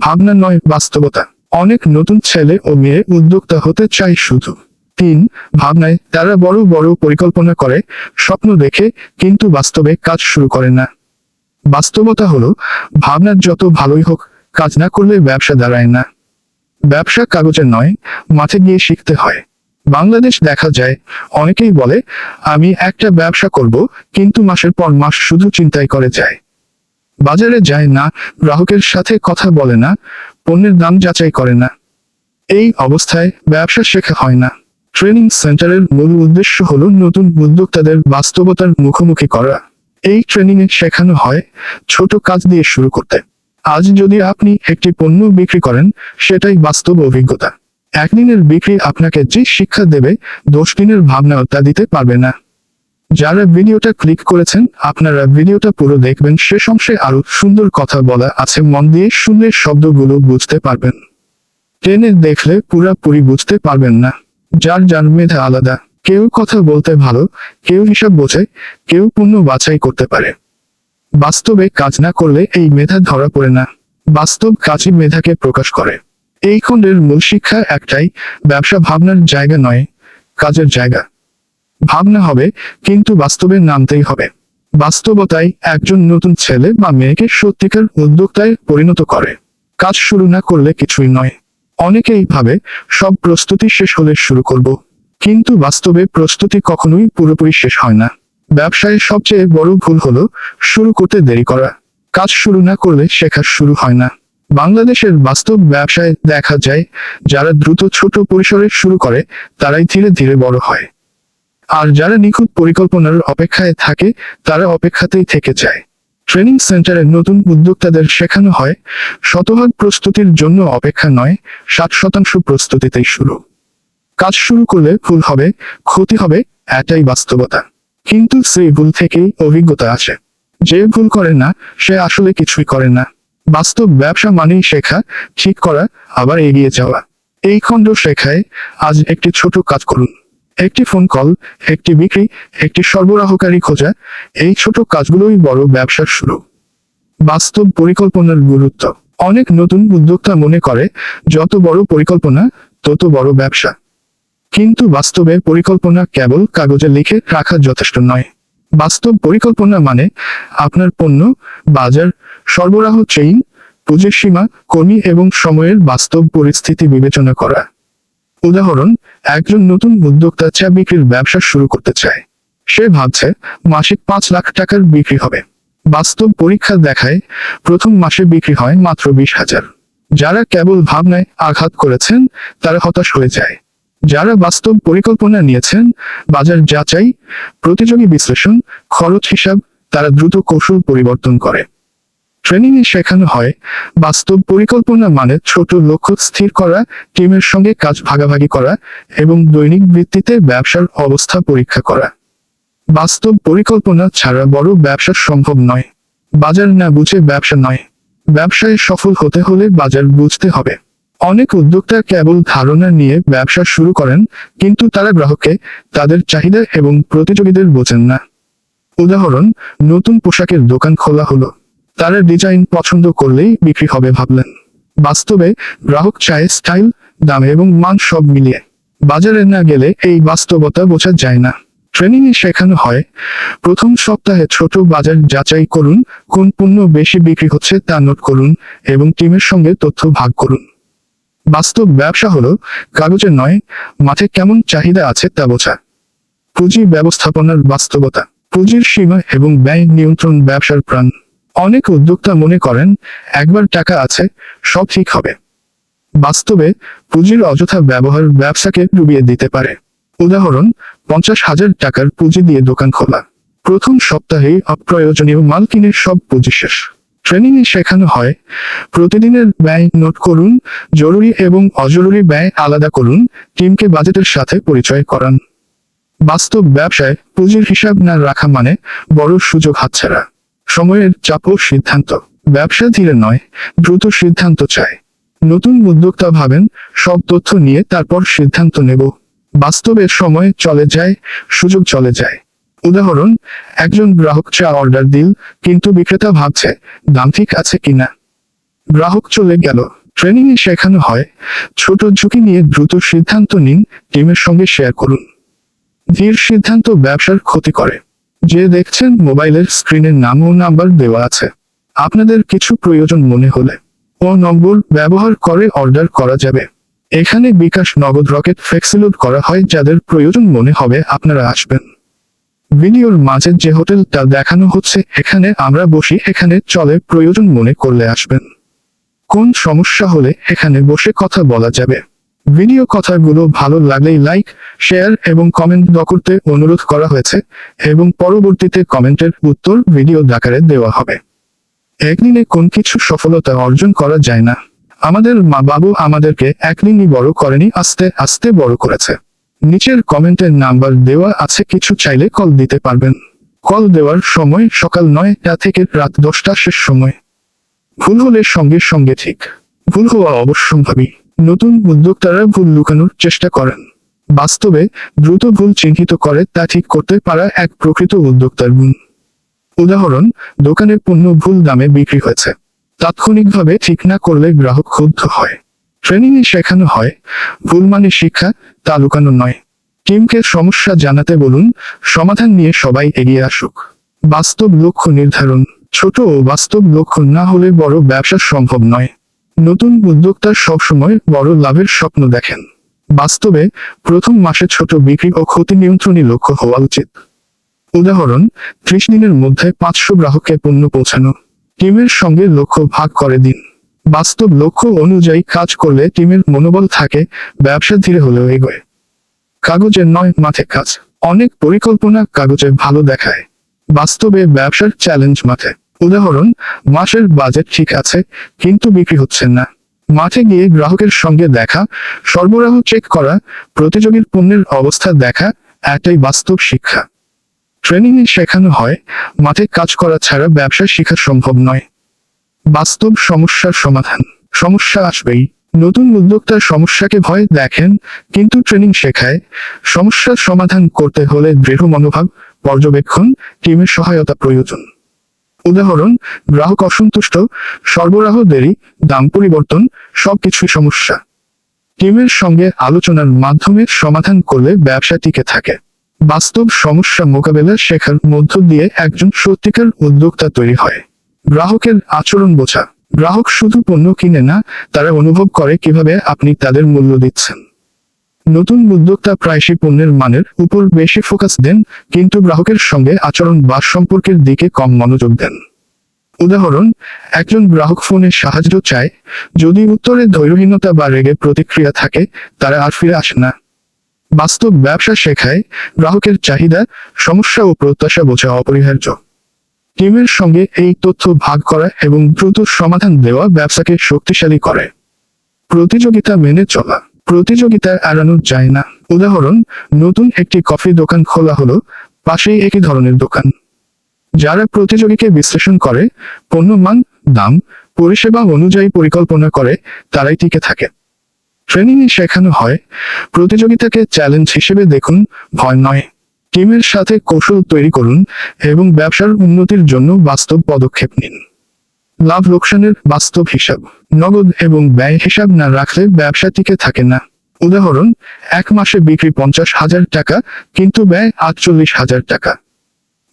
ভাবনা নয়, বাস্তবতা। অনেক নতুন ছেলে ও মেয়ে উদ্যোক্তা হতে চায় শুধু। তিন, ভাবনায় তারা বড় বড় পরিকল্পনা করে, স্বপ্ন দেখে, কিন্তু বাস্তবে কাজ শুরু করে না। বাস্তবতা হলো, ভাবনার যত ভালোই হোক, কাজ না করলে ব্যবসা দাঁড়ায় না। ব্যবসা কাগজের নয়, মাঠে গিয়ে শিখতে হয়। বাংলাদেশ দেখা যায়, অনেকেই বলে, আমি একটা ব্যবসা করব, কিন্তু মাসের পর মাস শুধু চিন্তাই করে যায়। বাজারে যায় না, গ্রাহকের সাথে কথা বলে না, পণ্যের দাম যাচাই করে না। এই অবস্থায় ব্যবসা শেখা হয় না। ট্রেনিং সেন্টারের মূল উদ্দেশ্য হলো নতুন উদ্যোক্তাদের বাস্তবতার মুখোমুখি করা। এই ট্রেনিং এ শেখানো হয় ছোট কাজ দিয়ে শুরু করতে। আজ যদি আপনি একটি পণ্য বিক্রি করেন, সেটাই বাস্তব অভিজ্ঞতা। একদিনের বিক্রি আপনাকে যে শিক্ষা দেবে, দশ দিনের ভাবনাও তা দিতে পারবে না। যারা ভিডিওটা ক্লিক করেছেন, আপনারা ভিডিওটা পুরো দেখবেন শেষ অংশে আরও সুন্দর কথা বলা আছে, মন দিয়ে শুনলে শব্দগুলো বুঝতে পারবেন। টেনে দেখলে পুরাপুরি বুঝতে পারবেন না। যার যার মেধা আলাদা, কেউ কথা বলতে ভালো, কেউ হিসাব বোঝে, কেউ পূর্ণ বাছাই করতে পারে। বাস্তবে কাজ না করলে এই মেধা ধরা পড়ে না। বাস্তব কাজই মেধাকে প্রকাশ করে। এই খণ্ডের মূল শিক্ষা একটাই, ব্যবসা ভাবনার জায়গা নয়, কাজের জায়গা। ভাবনা হবে, কিন্তু বাস্তবে নামতেই হবে। বাস্তবতায় একজন নতুন ছেলে বা মেয়েকে সত্যিকার উদ্যোক্তায় পরিণত করে। কাজ শুরু না করলে কিছুই নয়। অনেকেই ভাবে, সব প্রস্তুতি শেষ হলে শুরু করব। কিন্তু বাস্তবে প্রস্তুতি কখনোই পুরোপুরি শেষ হয় না। ব্যবসায় সবচেয়ে বড় ভুল হলো, শুরু করতে দেরি করা। কাজ শুরু না করলে শেখা শুরু হয় না। বাংলাদেশের বাস্তব ব্যবসায় দেখা যায়, যারা দ্রুত ছোট পরিসরে শুরু করে, তারাই ধীরে ধীরে বড় হয়। আর যারা নিখুঁত পরিকল্পনার অপেক্ষায় থাকে, তারা অপেক্ষাতেই থেকে যায়। ট্রেনিং সেন্টারে নতুন উদ্যোক্তাদের শেখানো হয়, শতভাগ প্রস্তুতির জন্য অপেক্ষা নয় ষাট শতাংশ প্রস্তুতিতেই শুরু। কাজ শুরু করলে ভুল হবে, ক্ষতি হবে, এটাই বাস্তবতা। কিন্তু সেই ভুল থেকেই অভিজ্ঞতা আসে। যে ভুল করে না, সে আসলে কিছুই করে না। বাস্তব ব্যবসা মানেই শেখা, ঠিক করা, আবার এগিয়ে যাওয়া। এই খণ্ড শেখায়, আজ একটি ছোট কাজ করুন। একটি ফোন কল একটি বিক্রি, একটি সরবরাহকারী খোঁজা, এই ছোট কাজগুলোই বড় ব্যবসার শুরু। বাস্তব পরিকল্পনার গুরুত্ব। অনেক নতুন উদ্যোক্তা মনে করে, যত বড় পরিকল্পনা, তত বড় ব্যবসা। কিন্তু বাস্তবে পরিকল্পনা কেবল কাগজে লিখে রাখা যথেষ্ট নয়। বাস্তব পরিকল্পনা মানে আপনার পণ্য, বাজার, সরবরাহ চেইন পুঁজির সীমা কর্মী এবং সময়ের বাস্তব পরিস্থিতি বিবেচনা করা। উদাহরণ, একজন নতুন উদ্যোক্তা চা বিক্রির ব্যবসা শুরু করতে চায়। সে ভাবছে মাসিক পাঁচ লাখ টাকার বিক্রি হবে। বাস্তব পরীক্ষা দেখায়, প্রথম মাসে বিক্রি হয় মাত্র বিশ হাজার। যারা কেবল ভাবনায় আঘাত করেছেন, তারা হতাশ হয়ে যায়। যারা বাস্তব পরিকল্পনা নিয়েছেন, বাজার যাচাই, প্রতিযোগী বিশ্লেষণ, খরচ হিসাব, তারা দ্রুত কৌশল পরিবর্তন করে। ট্রেনিং এ শেখানো হয়, বাস্তব পরিকল্পনা মানে ছোট লক্ষ্য স্থির করা, টিমের সঙ্গে কাজ ভাগাভাগি করা এবং দৈনিক ভিত্তিতে ব্যবসার অবস্থা পরীক্ষা করা। বাস্তব পরিকল্পনা ছাড়া বড় ব্যবসা সম্ভব নয়। বাজার না বুঝে ব্যবসা নয়। ব্যবসায় সফল হতে হলে বাজার বুঝতে হবে। অনেক উদ্যোক্তা কেবল ধারণা নিয়ে ব্যবসা শুরু করেন, কিন্তু তারা গ্রাহককে তাদের চাহিদা এবং প্রতিযোগীদের বোঝেন না। উদাহরণ, নতুন পোশাকের দোকান খোলা হলো। তারা ডিজাইন পছন্দ করলেই বিক্রি হবে ভাবলেন। বাস্তবে গ্রাহক চায় স্টাইল দাম এবং মান সব মিলিয়ে। বাজারে না গেলে এই বাস্তবতা বোঝা যায় না। ট্রেনিং এ শেখানো হয়, প্রথম সপ্তাহে ছোট বাজার যাচাই করুন, কোন পণ্য বেশি বিক্রি হচ্ছে তা নোট করুন এবং টিমের সঙ্গে তথ্য ভাগ করুন। বাস্তব ব্যবসা হলো, কাগজে নয়, মাঠে কেমন চাহিদা আছে তা বোঝা। পুঁজি ব্যবস্থাপনার বাস্তবতা, পুঁজির সীমা এবং ব্যয় নিয়ন্ত্রণ ব্যবসার প্রাণ। অনেক উদ্যোক্তা মনে করেন, একবার টাকা আছে, সব ঠিক হবে। বাস্তবে, পুঁজির অযথা ব্যবহার ব্যবসাকে ডুবিয়ে দিতে পারে। উদাহরণ, পঞ্চাশ হাজার টাকার পুঁজি দিয়ে দোকান খোলা। প্রথম সপ্তাহেই অপ্রয়োজনীয় মাল কিনে সব পুঁজি শেষ। ট্রেনিং এ শেখানো হয়, প্রতিদিনের ব্যয় নোট করুন, জরুরি এবং অজরুরি ব্যয় আলাদা করুন, টিমকে বাজেটের সাথে পরিচয় করান। বাস্তব ব্যবসায় পুঁজির হিসাব না রাখা মানে বড় সুযোগ হাতছাড়া। সময়ের চাপ ও সিদ্ধান্ত। ব্যবসা ধীরে নয়, দ্রুত সিদ্ধান্ত চায়। নতুন উদ্যোক্তা ভাবেন, সব তথ্য নিয়ে তারপর সিদ্ধান্ত নেব। বাস্তবের সময় চলে যায়, সুযোগ চলে যায়। উদাহরণ, একজন গ্রাহক চা অর্ডার দিল, কিন্তু বিক্রেতা ভাবছে, দাম ঠিক আছে কিনা? গ্রাহক চলে গেল। ট্রেনিং এ শেখানো হয়, ছোট ঝুঁকি নিয়ে দ্রুত সিদ্ধান্ত নিন, টিমের সঙ্গে শেয়ার করুন। ধীর সিদ্ধান্ত ব্যবসার ক্ষতি করে। যে দেখছেন মোবাইলের স্ক্রিনের নাম ও নাম্বার দেওয়া আছে। আপনাদের কিছু প্রয়োজন মনে হলে ও নম্বর ব্যবহার করে অর্ডার করা যাবে। এখানে বিকাশ নগদ রকেট ফ্লেক্সিলোড করা হয় যাদের প্রয়োজন মনে হবে আপনারা আসবেন। ভিডিওর মাঝে যে হোটেলটা দেখানো হচ্ছে, এখানে আমরা বসি, এখানে চলে প্রয়োজন মনে করলে আসবেন। কোন সমস্যা হলে এখানে বসে কথা বলা যাবে। ভিডিও কথাগুলো ভালো লাগলেই লাইক শেয়ার এবং কমেন্ট দ করতে অনুরোধ করা হয়েছে এবং পরবর্তীতে কমেন্টের উত্তর ভিডিও আকারে দেওয়া হবে। একদিনে কোন কিছু সফলতা অর্জন করা যায় না। আমাদের মা বাবু আমাদেরকে একদিনই বড় করেনি, আস্তে আস্তে বড় করেছে। নিচের কমেন্টের নাম্বার দেওয়া আছে, কিছু চাইলে কল দিতে পারবেন। কল দেওয়ার সময় সকাল নয়টা থেকে রাত দশটা শেষ সময়। ভুল হলে সঙ্গে সঙ্গে ঠিক। ভুল হওয়া অবশ্যম্ভাবী। নতুন উদ্যোক্তারা ভুল লুকানোর চেষ্টা করেন। বাস্তবে দ্রুত ভুল চিহ্নিত করে তা ঠিক করতে পারা এক প্রকৃত উদ্যোক্তার গুণ। উদাহরণ দোকানে পণ্য ভুল দামে বিক্রি হয়েছে। তাৎক্ষণিকভাবে ঠিক না করলে গ্রাহক ক্ষুব্ধ হয়। ট্রেনিং এ শেখানো হয়, ভুল মানে শিক্ষা, তা লুকানো নয়। টিমকে সমস্যা জানাতে বলুন, সমাধান নিয়ে সবাই এগিয়ে আসুক। বাস্তব লক্ষ্য নির্ধারণ, ছোট ও বাস্তব লক্ষ্য না হলে বড় ব্যবসা সম্ভব নয়। নতুন উদ্যোক্তা সবসময় বড় লাভের স্বপ্ন দেখেন। বাস্তবে প্রথম মাসে ছোট বিক্রি ও ক্ষতি নিয়ন্ত্রণী লক্ষ্য হওয়া উচিত। উদাহরণ, ত্রিশ দিনের মধ্যে পাঁচশো গ্রাহককে পণ্য পৌঁছানো। টিমের সঙ্গে লক্ষ্য ভাগ করে দিন। বাস্তব লক্ষ্য অনুযায়ী কাজ করলে টিমের মনোবল থাকে, ব্যবসা ধীরে হলেও এগোয়। কাগজের নয় মাঠে কাজ। অনেক পরিকল্পনা কাগজে ভালো দেখায়। বাস্তবে ব্যবসার চ্যালেঞ্জ মাঠে। উদাহরণ, মাসের বাজেট ঠিক আছে, কিন্তু বিক্রি হচ্ছে না। মাঠে গিয়ে গ্রাহকের সঙ্গে দেখা, সরবরাহ চেক করা, প্রতিযোগীর পণ্যের অবস্থা দেখা, একটাই বাস্তব শিক্ষা। ট্রেনিং এ শেখানো হয়, মাঠে কাজ করা ছাড়া ব্যবসা শেখা সম্ভব নয়। বাস্তব সমস্যার সমাধান। সমস্যা আসবেই। নতুন উদ্যোক্তার সমস্যাকে ভয় দেখেন, কিন্তু ট্রেনিং শেখায়। সমস্যার সমাধান করতে হলে দৃঢ় মনোভাব, পর্যবেক্ষণ টিমের সহায়তা প্রয়োজন। উদাহরণ, গ্রাহক অসন্তুষ্ট, সরবরাহ দেরি, দাম পরিবর্তন, সবকিছুই সমস্যা। টিমের সঙ্গে আলোচনার মাধ্যমে সমাধান করলে ব্যবসা টিকে থাকে। বাস্তব সমস্যা মোকাবেলা শেখার মধ্য দিয়ে একজন সত্যিকার উদ্যোক্তা তৈরি হয়। গ্রাহকের আচরণ বোঝা। গ্রাহক শুধু পণ্য কিনে না, তারা অনুভব করে কীভাবে আপনি তাদের মূল্য দিচ্ছেন। নতুন উদ্যোক্তা প্রায়শই পণ্যের মানের উপর বেশি ফোকাস দেন, কিন্তু গ্রাহকের সঙ্গে আচরণ বা সম্পর্কের দিকে কম মনোযোগ দেন। উদাহরণ, একজন গ্রাহক ফোনে সাহায্য চায়, যদি উত্তরে ধৈর্যহীনতা বা রেগে প্রতিক্রিয়া থাকে, তারা আর ফিরে আসে না। বাস্তব ব্যবসা শেখায়, গ্রাহকের চাহিদা, সমস্যা ও প্রত্যাশা বোঝা অপরিহার্য। টিমের সঙ্গে এই তথ্য ভাগ করা এবং দ্রুত সমাধান দেওয়া ব্যবসাকে শক্তিশালী করে। প্রতিযোগিতা মেনে চলা। প্রতিযোগিতা এড়ানো যায় না। উদাহরণ, নতুন একটি কফি দোকান খোলা হলো, পাশেই একই ধরনের দোকান। যারা প্রতিযোগীকে বিশ্লেষণ করে পণ্য মান দাম, পরিষেবা অনুযায়ী পরিকল্পনা করে, তারাই টিকে থাকে। ট্রেনিং এ শেখানো হয়, প্রতিযোগিতাকে চ্যালেঞ্জ হিসেবে দেখুন, ভয় নয়। টিমের সাথে কৌশল তৈরি করুন এবং ব্যবসার উন্নতির জন্য বাস্তব পদক্ষেপ নিন। লাভ লোকসানের বাস্তব হিসাব। নগদ এবং ব্যয় হিসাব না রাখলে ব্যবসা টিকে থাকে না। উদাহরণ, এক মাসে বিক্রি পঞ্চাশ হাজার টাকা, কিন্তু ব্যয় আটচল্লিশ হাজার টাকা।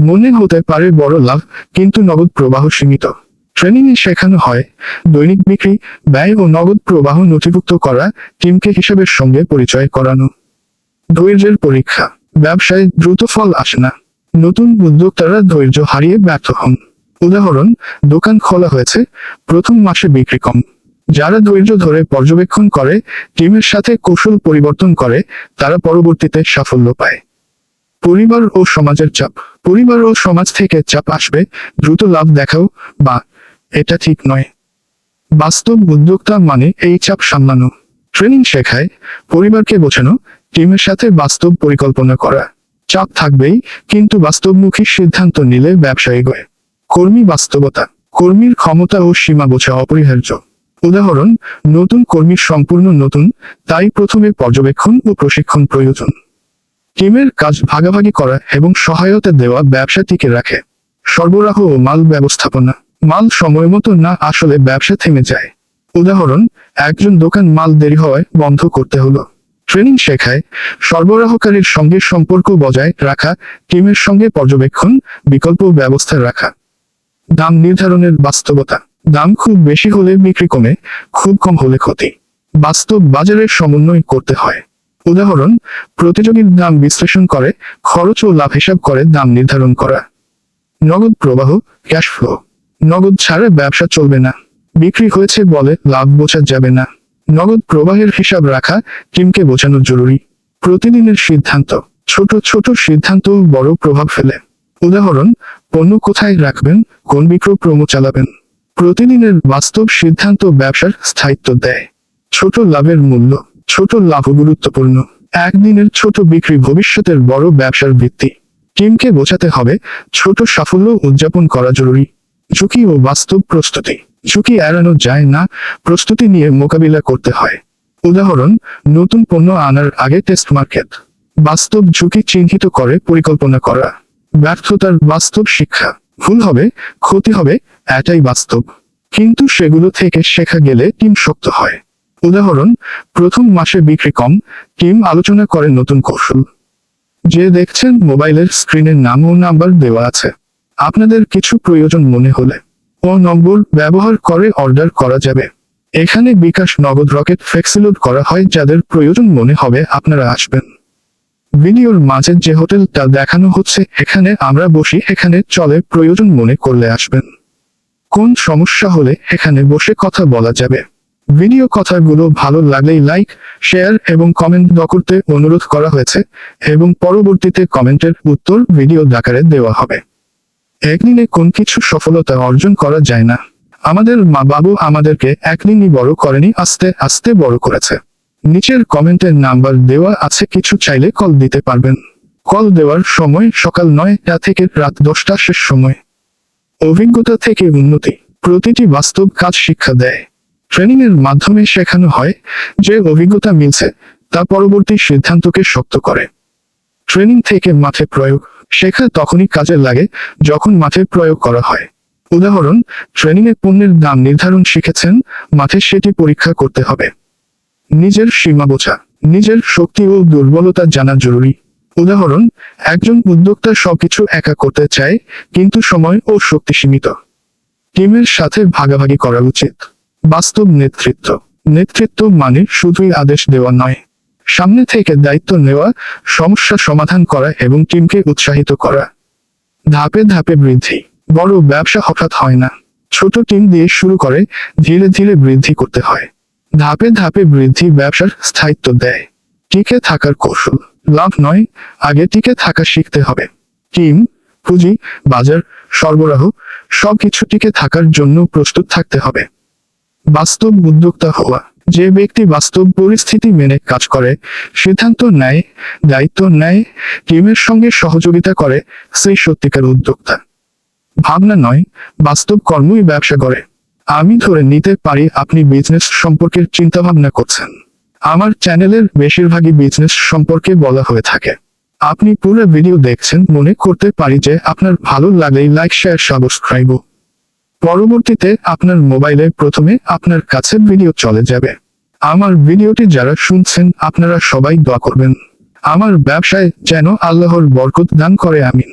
মনে হতে পারে বড় লাভ, কিন্তু নগদ প্রবাহ সীমিত। ট্রেনিং এ শেখানো হয়, দৈনিক বিক্রি, ব্যয় ও নগদ প্রবাহ নথিভুক্ত করা, টিমকে হিসাবের সঙ্গে পরিচয় করানো। ধৈর্যের পরীক্ষা। ব্যবসায় দ্রুত ফল আসে না। নতুন উদ্যোক্তারা ধৈর্য হারিয়ে ব্যর্থ হন। উদাহরণ, দোকান খোলা হয়েছে, প্রথম মাসে বিক্রি কম। যারা ধৈর্য ধরে পর্যবেক্ষণ করে, টিমের সাথে কৌশল পরিবর্তন করে, তারা পরবর্তীতে সাফল্য পায়। পরিবার ও সমাজের চাপ। পরিবার ও সমাজ থেকে চাপ আসবে, দ্রুত লাভ দেখাও, বা এটা ঠিক নয়। বাস্তব উদ্যোক্তা মানে এই চাপ সামলানো। ট্রেনিং শেখায়, পরিবারকে বোঝানো, টিমের সাথে বাস্তব পরিকল্পনা করা। চাপ থাকবেই, কিন্তু বাস্তবমুখী সিদ্ধান্ত নিলে ব্যবসায়ী এগোয় কর্মী বাস্তবতা, কর্মীর ক্ষমতা ও সীমা বোঝা অপরিহার্য। উদাহরণ, নতুন কর্মীর সম্পূর্ণ নতুন, তাই প্রথমে পর্যবেক্ষণ ও প্রশিক্ষণ প্রয়োজন। টিমের কাজ ভাগাভাগি করা এবং সহায়তা দেওয়া ব্যবসা টিকে রাখে। সরবরাহ ও মাল ব্যবস্থাপনা। মাল সময় মতো না আসলে ব্যবসা থেমে যায়। উদাহরণ, একজন দোকান মাল দেরি হওয়ায় বন্ধ করতে হলো। ট্রেনিং শেখায়, সরবরাহকারীর সঙ্গে সম্পর্ক বজায় রাখা, টিমের সঙ্গে পর্যবেক্ষণ, বিকল্প ব্যবস্থা রাখা। দাম নির্ধারণের বাস্তবতা। দাম খুব বেশি হলে বিক্রি কমে, খুব কম হলে ক্ষতি। বাস্তব বাজারের সমন্বয় করতে হয়। উদাহরণ, প্রতিযোগীর দাম বিশ্লেষণ করে, খরচ ও লাভ হিসাব করে দাম নির্ধারণ করা। নগদ প্রবাহ ক্যাশ ফ্লো নগদ ছাড়া ব্যবসা চলবে না। বিক্রি হয়েছে বলে লাভ বোঝা যাবে না। নগদ প্রবাহের হিসাব রাখা টিমকে বোঝানো জরুরি। প্রতিদিনের সিদ্ধান্ত। ছোট ছোট সিদ্ধান্ত বড় প্রভাব ফেলে। উদাহরণ, পণ্য কোথায় রাখবেন, কোন বিক্রয় প্রমো চালাবেন। প্রতিদিনের বাস্তব সিদ্ধান্ত ব্যবসার স্থায়িত্ব দেয়। ছোট লাভের মূল্য, ছোট লাভ গুরুত্বপূর্ণ। একদিনের ছোট বিক্রি ভবিষ্যতের বড় ব্যবসার ভিত্তি। টিমকে বোঝাতে হবে, ছোট সাফল্য উদযাপন করা জরুরি। ঝুঁকি ও বাস্তব প্রস্তুতি। ঝুঁকি এড়ানো যায় না, প্রস্তুতি নিয়ে মোকাবিলা করতে হয়। উদাহরণ, নতুন পণ্য আনার আগে টেস্ট মার্কেট বাস্তব ঝুঁকি চিহ্নিত করে পরিকল্পনা করা। ব্যর্থতার বাস্তব শিক্ষা। ভুল হবে, ক্ষতি হবে, এটাই বাস্তব। কিন্তু সেগুলো থেকে শেখা গেলে টিম শক্ত হয়। উদাহরণ, প্রথম মাসে বিক্রি কম, টিম আলোচনা করে নতুন কৌশল। যে দেখছেন মোবাইলের স্ক্রিনের নাম ও নাম্বার দেওয়া আছে। আপনাদের কিছু প্রয়োজন মনে হলে। ও নম্বর ব্যবহার করে অর্ডার করা যাবে। এখানে বিকাশ নগদ রকেট ফ্লেক্সিলোড করা হয় যাদের প্রয়োজন মনে হবে আপনারা আসবেন। ভিডিওর মাঝে যে হোটেলটা দেখানো হচ্ছে, এখানে আমরা বসি, এখানে চলে প্রয়োজন মনে করলে আসবেন। কোন সমস্যা হলে এখানে বসে কথা বলা যাবে? ভিডিও কথাগুলো ভালো লাগলেই লাইক, শেয়ার এবং কমেন্ট দ করতে অনুরোধ করা হয়েছে এবং পরবর্তীতে কমেন্টের উত্তর ভিডিও আকারে দেওয়া হবে। একদিনে কোন কিছু সফলতা অর্জন করা যায় না। আমাদের মা বাবু আমাদেরকে একদিনই বড় করেনি, আস্তে আস্তে বড় করেছে। নিচের কমেন্টের নাম্বার দেওয়া আছে, কিছু চাইলে কল দিতে পারবেন। কল দেওয়ার সময় সকাল নয়টা থেকে রাত দশটা শেষ সময়। অভিজ্ঞতা থেকে উন্নতি। প্রতিটি বাস্তব কাজ শিক্ষা দেয়। ট্রেনিং এর মাধ্যমে শেখানো হয় যে অভিজ্ঞতা মিলছে, তা পরবর্তী সিদ্ধান্তকে শক্ত করে। ট্রেনিং থেকে মাঠে প্রয়োগ। শেখা তখনই কাজে লাগে যখন মাঠে প্রয়োগ করা হয়। উদাহরণ ট্রেনিং এ পণ্যের দাম নির্ধারণ শিখেছেন, মাঠে সেটি পরীক্ষা করতে হবে। নিজের সীমা বোঝা, নিজের শক্তি ও দুর্বলতা জানা জরুরি। উদাহরণ, একজন উদ্যোক্তা সবকিছু একা করতে চায়, কিন্তু সময় ও শক্তি সীমিত। টিমের সাথে ভাগাভাগি করা উচিত। বাস্তব নেতৃত্ব। নেতৃত্ব মানে শুধুই আদেশ দেওয়া নয়। সামনে থেকে দায়িত্ব নেওয়া, সমস্যা সমাধান করা এবং টিমকে উৎসাহিত করা। ধাপে ধাপে বৃদ্ধি। বড় ব্যবসা হঠাৎ হয় না। ছোট টিম দিয়ে শুরু করে, ধীরে ধীরে বৃদ্ধি করতে হয়। ধাপে ধাপে বৃদ্ধি ব্যবসার স্থায়িত্ব দেয়। টিকে থাকার কৌশল। লাভ নয়, আগে টিকে থাকা শিখতে হবে। টিম, পুঁজি, বাজার, সরবরাহ, সবকিছু টিকে থাকার জন্য প্রস্তুত থাকতে হবে। বাস্তব উদ্যোক্তা হওয়া। যে ব্যক্তি বাস্তব পরিস্থিতি মেনে কাজ করে, সিদ্ধান্ত নেয়, দায়িত্ব নেয়, টিমের সঙ্গে সহযোগিতা করে, সেই সত্যিকার উদ্যোক্তা। ভাবনা নয়, বাস্তব কর্মই ব্যবসা করে। আমি ধরে নিতে পারি আপনি বিজনেস সম্পর্কে চিন্তা ভাবনা করছেন। আমার চ্যানেলের বেশিরভাগই বিজনেস সম্পর্কে বলা হয়ে থাকে। আপনি পুরো ভিডিও দেখছেন, মনে করতে পারি যে আপনার ভালো লাগলেই লাইক শেয়ার সাবস্ক্রাইব পরবর্তীতে আপনার মোবাইলে প্রথমে আপনার কাছে ভিডিও চলে যাবে। আমার ভিডিওটি যারা শুনছেন, আপনারা সবাই দোয়া করবেন। আমার ব্যবসায় যেন আল্লাহর বরকত দান করে, আমিন।